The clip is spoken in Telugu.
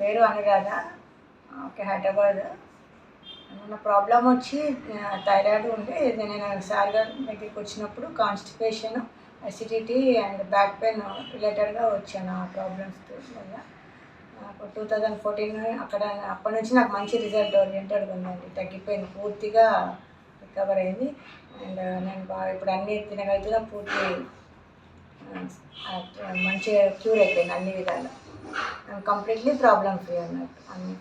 పేరు అనురాధ. ఓకే హైదరాబాద్. నా ప్రాబ్లం వచ్చి థైరాయిడ్ ఉండే నేను సార్ గారి దగ్గరికి వచ్చినప్పుడు constipation acidity and back pain రిలేటెడ్గా వచ్చాను ఆ ప్రాబ్లమ్స్ వల్ల. నాకు టూ థౌజండ్ ఫోర్టీన్ అక్కడ అప్పటి నుంచి నాకు మంచి రిజల్ట్ ఓరియంటెడ్గా ఉందండి. తగ్గిపోయింది పూర్తిగా రికవర్ అయింది. అండ్ నేను బాగా ఇప్పుడు అన్నీ తినగలుగుతున్నా పూర్తి మంచిగా క్యూర్ అయిపోయింది అన్ని విధాలు. I'm completely problem free on it.